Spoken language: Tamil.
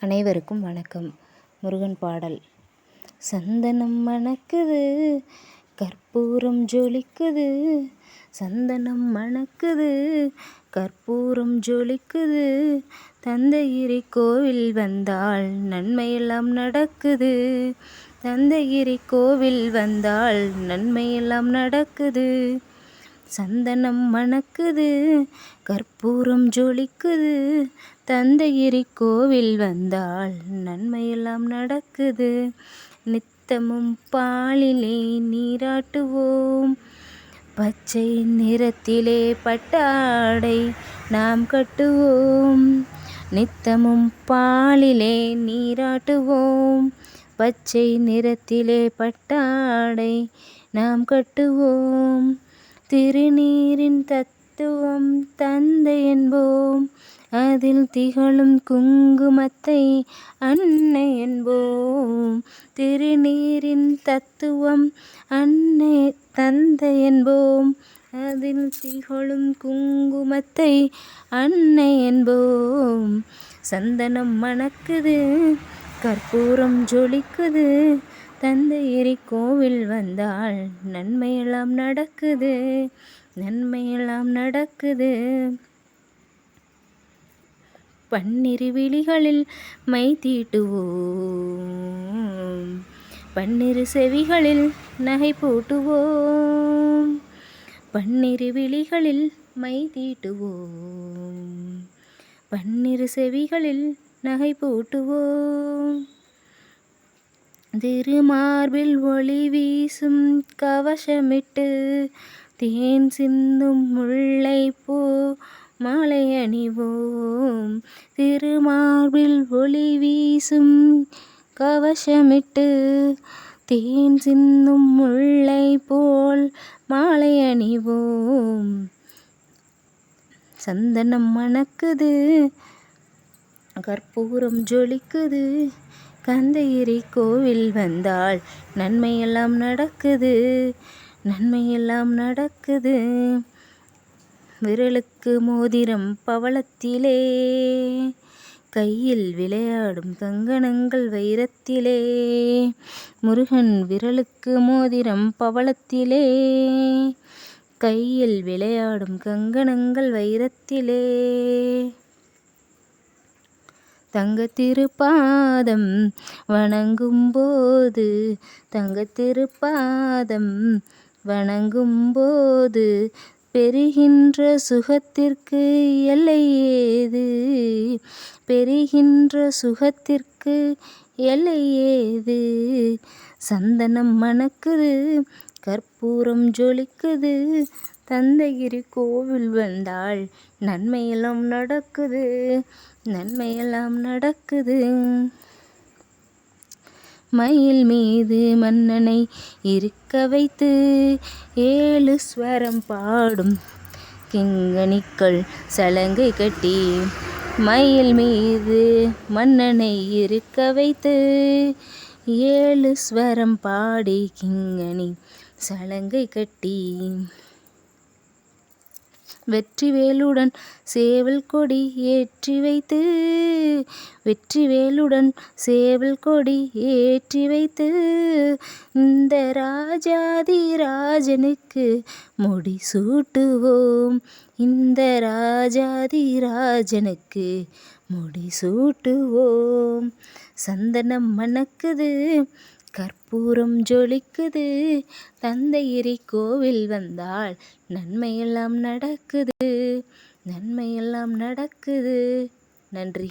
அனைவருக்கும் வணக்கம். முருகன் பாடல். சந்தனம் மணக்குது கற்பூரம் ஜொலிக்குது. சந்தனம் மணக்குது கற்பூரம் ஜொலிக்குது. தந்தகிரி கோவில் வந்தால் நன்மையெல்லாம் நடக்குது. தந்தகிரி கோவில் வந்தால் நன்மையெல்லாம் நடக்குது. சந்தனம் மணக்குது கற்பூரம் ஜொலிக்குது. தந்தகிரி கோவில் வந்தால் நன்மையெல்லாம் நடக்குது. நித்தமும் பாலிலே நீராட்டுவோம். பச்சை நிறத்திலே பட்டாடை நாம் கட்டுவோம். நித்தமும் பாலிலே நீராட்டுவோம். பச்சை நிறத்திலே பட்டாடை நாம் கட்டுவோம். திருநீரின் தத்துவம் தந்தை என்போம். அதில் திகழும் குங்குமத்தை அன்னை என்போம். திருநீரின் தத்துவம் அன்னை தந்தை என்போம். அதில் திகழும் குங்குமத்தை அன்னை என்போம். சந்தனம் மணக்குது கற்பூரம் ஜொலிக்குது தந்தையரி கோவில் வந்தால் நன்மையெல்லாம் நடக்குது நன்மையெல்லாம் நடக்குது. பன்னிரு விழிகளில் மை தீட்டுவோம் பன்னிரு செவிகளில் நகை போட்டுவோம். பன்னிரு விழிகளில் மை தீட்டுவோம் பன்னிரு செவிகளில் நகை போட்டுவோம். திருமார்பில் ஒளி வீசும் கவசமிட்டு தேன் சிந்தும் முல்லை பூ மாலை அணிவோம். திருமார்பில் ஒளி வீசும் கவசமிட்டு தேன் சிந்தும் முல்லை போல் மாலை அணிவோம். சந்தனம் மணக்குது கற்பூரம் ஜொலிக்குது கந்தகிரி கோவில் வந்தால் நன்மையெல்லாம் நடக்குது நன்மையெல்லாம் நடக்குது. விரலுக்கு மோதிரம் பவளத்திலே கையில் விளையாடும் கங்கணங்கள் வைரத்திலே. முருகன் விரலுக்கு மோதிரம் பவளத்திலே கையில் விளையாடும் கங்கணங்கள் வைரத்திலே. தங்கத்திருப்பாதம் வணங்கும் வணங்கும்போது தங்கத்திருப்பாதம் வணங்கும் வணங்கும்போது பெறுகின்ற சுகத்திற்கு எல்லை ஏது? பெறுகின்ற சுகத்திற்கு எல்லை ஏது? சந்தனம் மணக்குது கற்பூரம் ஜொலிக்குது. தந்தகிரி கோவில் வந்தால் நன்மையெல்லாம் நடக்குது. நன்மையெல்லாம் நடக்குது. மயில் மீது மன்னனை இருக்க வைத்து ஏழு ஸ்வரம் பாடும் கிங்கணிக்கள் சலங்கை கட்டி மயில் மீது மன்னனை இருக்க வைத்து ஏழு ஸ்வரம் பாடி கிங்கணி சலங்கை கட்டி. வெற்றிவேலுடன் சேவல் கொடி ஏற்றி வைத்து வெற்றிவேலுடன் சேவல் கொடி ஏற்றி வைத்து இந்த ராஜாதி ராஜனுக்கு முடி சூட்டுவோம். இந்த ராஜாதி ராஜனுக்கு முடி சூட்டுவோம். சந்தனம் மணக்குது கற்பூரம் ஜொலிக்குது. தந்தையிரி கோவில் வந்தால் நன்மையெல்லாம் நடக்குது. நன்மையெல்லாம் நடக்குது. நன்றி.